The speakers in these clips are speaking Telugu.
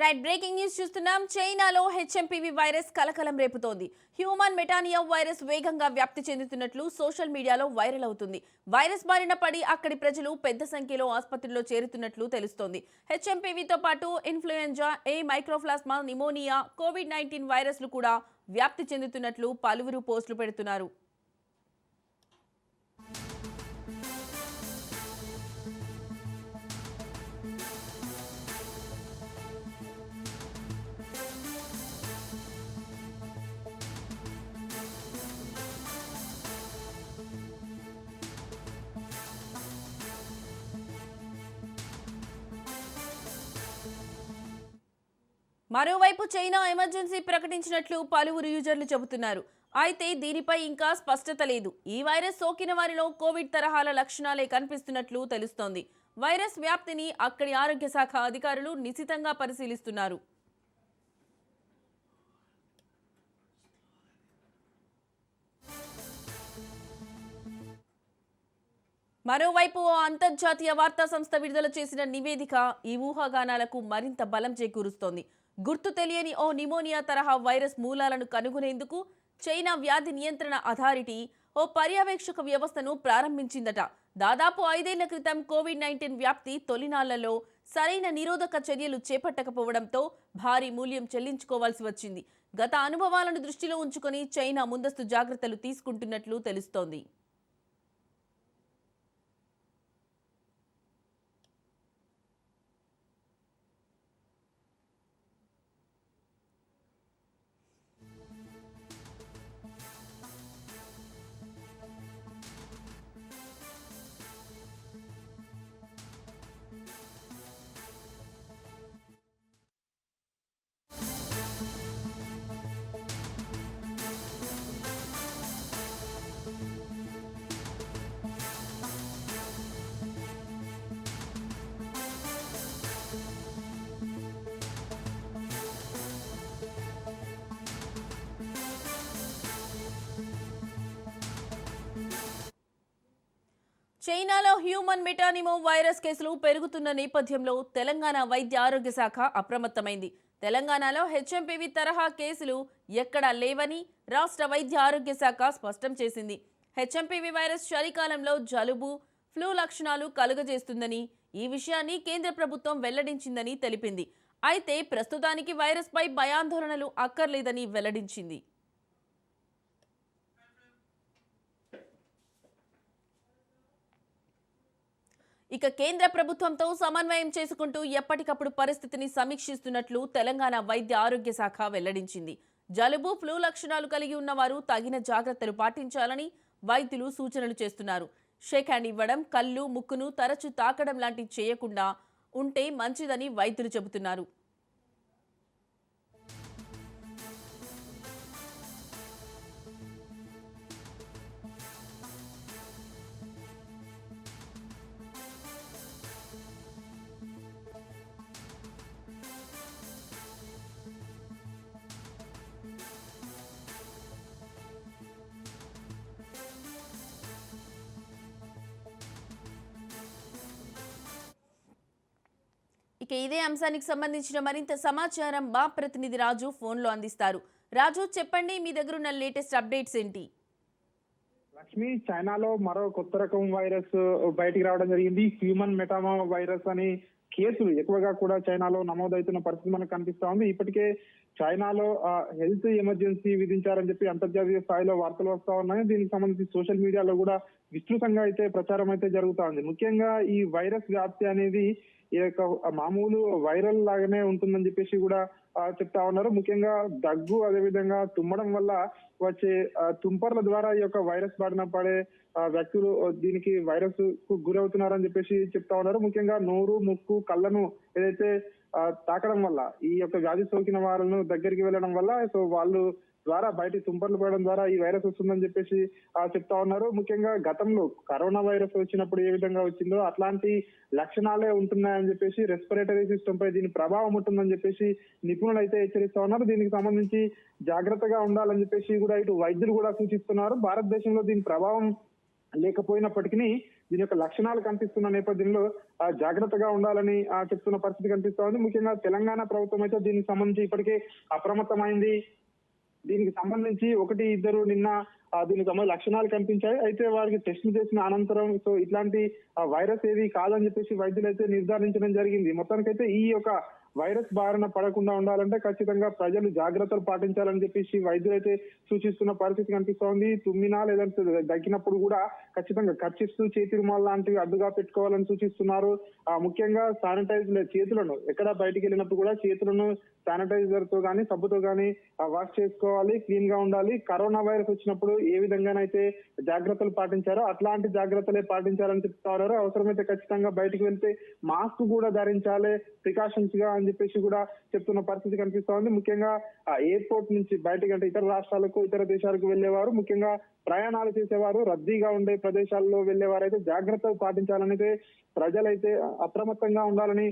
రైట్ బ్రేకింగ్ న్యూస్ చూస్తున్నాం. చైనాలో హెచ్ఎంపీవీ వైరస్ కలకలం రేపుతోంది. హ్యూమన్ మెటానియా వైరస్ వేగంగా వ్యాప్తి చెందుతున్నట్లు సోషల్ మీడియాలో వైరల్ అవుతుంది. వైరస్ బారిన పడి అక్కడి ప్రజలు పెద్ద సంఖ్యలో ఆసుపత్రిలో చేరుతున్నట్లు తెలుస్తోంది. హెచ్ఎంపీవీతో పాటు influenza A mycoplasma pneumonia COVID nineteen వైరస్లు కూడా వ్యాప్తి చెందుతున్నట్లు పలువురు పోస్టులు పెడుతున్నారు. మరోవైపు చైనా ఎమర్జెన్సీ ప్రకటించినట్లు పలువురు యూజర్లు చెబుతున్నారు. అయితే దీనిపై ఇంకా స్పష్టత లేదు. ఈ వైరస్ సోకిన వారిలో కోవిడ్ తరహాల లక్షణాలే కనిపిస్తున్నట్లు తెలుస్తోంది. వైరస్ వ్యాప్తిని అక్కడి ఆరోగ్య శాఖ అధికారులు నిశితంగా పరిశీలిస్తున్నారు. మరోవైపు ఓ అంతర్జాతీయ వార్తా సంస్థ విడుదల చేసిన నివేదిక ఈ ఊహాగానాలకు మరింత బలం చేకూరుస్తోంది. గుర్తు తెలియని ఓ నిమోనియా తరహా వైరస్ మూలాలను కనుగొనేందుకు చైనా వ్యాధి నియంత్రణ అథారిటీ ఓ పర్యవేక్షక వ్యవస్థను ప్రారంభించిందట. దాదాపు ఐదేళ్ళ క్రితం కోవిడ్ నైన్టీన్ వ్యాప్తి తొలినాళ్ళలో సరైన నిరోధక చర్యలు చేపట్టకపోవడంతో భారీ మూల్యం చెల్లించుకోవాల్సి వచ్చింది. గత అనుభవాలను దృష్టిలో ఉంచుకొని చైనా ముందస్తు జాగ్రత్తలు తీసుకుంటున్నట్లు తెలుస్తోంది. చైనాలో హ్యూమన్ మెటానిమో వైరస్ కేసులు పెరుగుతున్న నేపథ్యంలో తెలంగాణ వైద్య ఆరోగ్య శాఖ అప్రమత్తమైంది. తెలంగాణలో హెచ్ఎంపీవీ తరహా కేసులు ఎక్కడా లేవని రాష్ట్ర వైద్య ఆరోగ్య శాఖ స్పష్టం చేసింది. హెచ్ఎంపీవీ వైరస్ చలికాలంలో జలుబు ఫ్లూ లక్షణాలు కలుగజేస్తుందని ఈ విషయాన్ని కేంద్ర ప్రభుత్వం వెల్లడించిందని తెలిపింది. అయితే ప్రస్తుతానికి వైరస్పై భయాందోళనలు అక్కర్లేదని వెల్లడించింది. ఇక కేంద్ర ప్రభుత్వంతో సమన్వయం చేసుకుంటూ ఎప్పటికప్పుడు పరిస్థితిని సమీక్షిస్తున్నట్లు తెలంగాణ వైద్య ఆరోగ్య శాఖ వెల్లడించింది. జలుబు ఫ్లూ లక్షణాలు కలిగి ఉన్నవారు తగిన జాగ్రత్తలు పాటించాలని వైద్యులు సూచనలు చేస్తున్నారు. షేక్ హ్యాండ్ ఇవ్వడం కళ్ళు ముక్కును తరచు తాకడం లాంటివి చేయకుండా ఉంటే మంచిదని వైద్యులు చెబుతున్నారు. ఇక ఇదే అంశానికి సంబంధించిన మరింత సమాచారం మా ప్రతినిధి రాజు ఫోన్లో అందిస్తారు. రాజు చెప్పండి మీ దగ్గర ఉన్న లేటెస్ట్ అప్డేట్స్ ఏంటి? లక్ష్మి చైనాలో మరో కొత్త రకం వైరస్ బయటికి రావడం జరిగింది. హ్యూమన్ మెటామా వైరస్ అని కేసులు ఎక్కువగా కూడా చైనాలో నమోదవుతున్న పరిస్థితి మనకు కనిపిస్తా ఉంది. ఇప్పటికే చైనాలో హెల్త్ ఎమర్జెన్సీ విధించారని చెప్పి అంతర్జాతీయ స్థాయిలో వార్తలు వస్తా ఉన్నాయి. దీనికి సంబంధించి సోషల్ మీడియాలో కూడా విస్తృతంగా అయితే ప్రచారం అయితే జరుగుతా ఉంది. ముఖ్యంగా ఈ వైరస్ వ్యాప్తి అనేది ఈ యొక్క మామూలు వైరల్ లాగానే ఉంటుందని చెప్పేసి కూడా చెప్తా ఉన్నారు. ముఖ్యంగా దగ్గు అదేవిధంగా తుమ్మడం వల్ల వచ్చే తుంపర్ల ద్వారా ఈ యొక్క వైరస్ బారిన పడే వ్యక్తులు దీనికి వైరస్కు గురవుతున్నారని చెప్పేసి చెప్తా ఉన్నారు. ముఖ్యంగా నోరు ముక్కు కళ్ళను ఏదైతే తాకడం వల్ల ఈ యొక్క వ్యాధి సోకిన వాళ్ళను దగ్గరికి వెళ్ళడం వల్ల సో వాళ్ళు ద్వారా బయట తుంపర్లు పడడం ద్వారా ఈ వైరస్ వస్తుందని చెప్పేసి చెప్తా ఉన్నారు. ముఖ్యంగా గతంలో కరోనా వైరస్ వచ్చినప్పుడు ఏ విధంగా వచ్చిందో అట్లాంటి లక్షణాలే ఉంటున్నాయని చెప్పేసి రెస్పిరేటరీ సిస్టమ్ పై దీని ప్రభావం ఉంటుందని చెప్పేసి నిపుణులు అయితే హెచ్చరిస్తా ఉన్నారు. దీనికి సంబంధించి జాగ్రత్తగా ఉండాలని చెప్పేసి కూడా ఇటు వైద్యులు కూడా సూచిస్తున్నారు. భారతదేశంలో దీని ప్రభావం లేకపోయినప్పటికీ దీని యొక్క లక్షణాలు కనిపిస్తున్న నేపథ్యంలో జాగ్రత్తగా ఉండాలని ఆ, చెప్తున్న పరిస్థితి కనిపిస్తా ఉంది. ముఖ్యంగా తెలంగాణ ప్రభుత్వం అయితే దీనికి సంబంధించి ఇప్పటికే అప్రమత్తమైంది. దీనికి సంబంధించి ఒకటి ఇద్దరు నిన్న దీనికి సంబంధించి లక్షణాలు కనిపించాయి. అయితే వారికి టెస్టులు చేసిన అనంతరం సో ఇట్లాంటి వైరస్ ఏది కాదని చెప్పేసి వైద్యులు అయితే నిర్ధారించడం జరిగింది. మొత్తానికైతే ఈ యొక్క వైరస్ బారిన పడకుండా ఉండాలంటే ఖచ్చితంగా ప్రజలు జాగ్రత్తలు పాటించాలని చెప్పేసి వైద్యులు అయితే సూచిస్తున్న పరిస్థితి కనిపిస్తోంది. తుమ్మినా లేదంటే దగ్గినప్పుడు కూడా ఖచ్చితంగా ఖర్చిస్తూ చేతి రుమాలు లాంటివి అడ్డుగా పెట్టుకోవాలని సూచిస్తున్నారు. ఆ, ముఖ్యంగా శానిటైజ్ చేతులను ఎక్కడ బయటికి వెళ్ళినప్పుడు కూడా చేతులను శానిటైజర్తో కానీ సబ్బుతో కానీ వాష్ చేసుకోవాలి క్లీన్గా ఉండాలి. కరోనా వైరస్ వచ్చినప్పుడు ఏ విధంగానైతే జాగ్రత్తలు పాటించారో అట్లాంటి జాగ్రత్తలే పాటించాలని చెప్తున్నారు అవసరమైతే ఖచ్చితంగా బయటికి వెళ్తే మాస్క్ కూడా ధరించాలి. ప్రికాషన్స్గా అని చెప్పేసి కూడా చెప్తున్న పరిస్థితి కనిపిస్తా ఉంది ముఖ్యంగా ఆ ఎయిర్పోర్ట్ నుంచి బయటకు అంటే ఇతర రాష్ట్రాలకు ఇతర దేశాలకు వెళ్ళేవారు ముఖ్యంగా ప్రయాణాలు చేసేవారు. రద్దీగా ఉండే ప్రదేశాల్లో వెళ్ళేవారైతే జాగ్రత్త జాగ్రత్తలు పాటించాలని అయితే ప్రజలైతే అప్రమత్తంగా ఉండాలని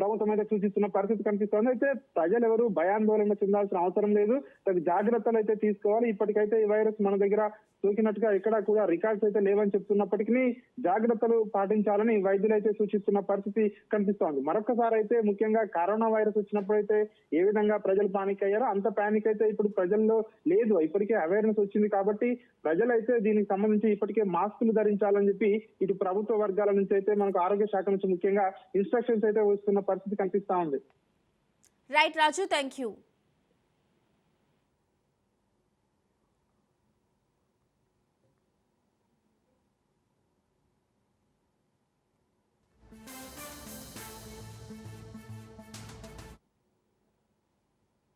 ప్రభుత్వం అయితే సూచిస్తున్న పరిస్థితి కనిపిస్తోంది. అయితే ప్రజలు ఎవరు భయాందోళన చెందాల్సిన అవసరం లేదు. తగు జాగ్రత్తలు అయితే తీసుకోవాలి. ఇప్పటికైతే ఈ వైరస్ మన దగ్గర సోకినట్టుగా ఇక్కడ కూడా రికార్డ్స్ అయితే లేవని చెప్తున్నప్పటికీ జాగ్రత్తలు పాటించాలని వైద్యులు అయితే సూచిస్తున్న పరిస్థితి కనిపిస్తోంది. మరొకసారి అయితే ముఖ్యంగా కరోనా వైరస్ వచ్చినప్పుడు అయితే ఏ విధంగా ప్రజలు పానిక్ అయ్యారో అంత పానిక్ అయితే ఇప్పుడు ప్రజల్లో లేదు. ఇప్పటికే అవేర్నెస్ వచ్చింది కాబట్టి ప్రజలైతే దీనికి సంబంధించి ఇప్పటికే మాస్కులు ధరించాలని చెప్పి ఇటు ప్రభుత్వ వర్గాల నుంచి అయితే మనకు ఆరోగ్య శాఖ నుంచి ముఖ్యంగా ఇన్స్ట్రక్షన్స్ అయితే వస్తున్న పరిస్థితి కనిపిస్తా ఉంది. Right Raju thank you